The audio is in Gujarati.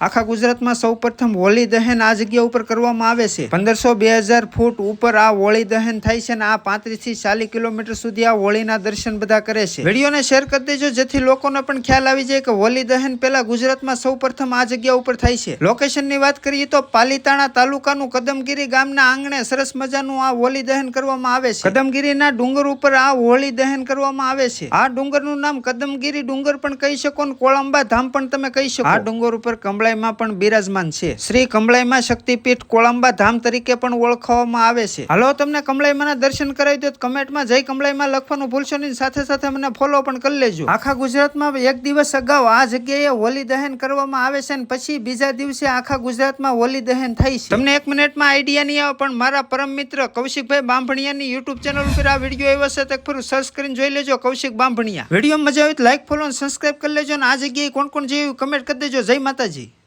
આખા ગુજરાતમાં સૌ પ્રથમ હોળી દહન આ જગ્યા ઉપર કરવામાં આવે છે. પંદરસો બે હજાર ફૂટ ઉપર આ હોળી દહન થાય છે અને આ પાંત્રીસથી ચાલીસ કિલોમીટર સુધી આ હોળીના દર્શન બધા કરે છે. વિડીયોને શેર કરી દેજો, જેથી લોકોને પણ ખ્યાલ આવી જાય કે હોળી દહન પહેલા ગુજરાતમાં સૌ પ્રથમ આ જગ્યા ઉપર થાય છે. લોકેશનની વાત કરીએ તો પાલીતાણા તાલુકાનું કદમગીરી ગામના આંગણે સરસ મજાનું આ હોળી દહન કરવામાં આવે છે. કદમગીરીના ડુંગર ઉપર આ હોળી દહન કરવામાં આવે છે. આ ડુંગરનું નામ કદમગીરી ડુંગર પણ કહી શકો કોળંબા ધામ પણ તમે કહી શકો. આ ડુંગર ઉપર કમળાઈમાં પણ બિરાજમાન છે. શ્રી કમળાઈમાં શક્તિપીઠ કોળંબા ધામ તરીકે પણ ઓળખવામાં આવે છે. હાલો, તમને કમળાઈમાંના દર્શન કરાવી દો કમેન્ટમાં જય કમળાઈમાં લખવાનું ભૂલશો નહીં. સાથે સાથે મને ફોલો પણ કરી લેજો. આખા ગુજરાતમાં એક દિવસ અગાઉ આ જગ્યાએ હોલી દહન કરવામાં આવે છે અને પછી બીજા દિવસે આખા ગુજરાતમાં હોલી દહન થાય છે. તમને એક મિનિટમાં આઈડિયા નહીં આવે, પણ મારા પરમ મિત્ર કૌશિકભાઈ બાંભણિયાની યુટ્યુબ ચેનલ ઉપર આ વીડિયો આવ્યો છે, તો ફરું સર્ચ કરીને જોઈ લેજો કૌશિક બાંભણિયા. વીડિયો મજા આવી લાઈક ફોલો અને સબસ્ક્રાઈબ કરી લેજો અને આ જગ્યાએ કોણ કોણ જેવી કમેન્ટ કરી દેજો. જય માતાજી.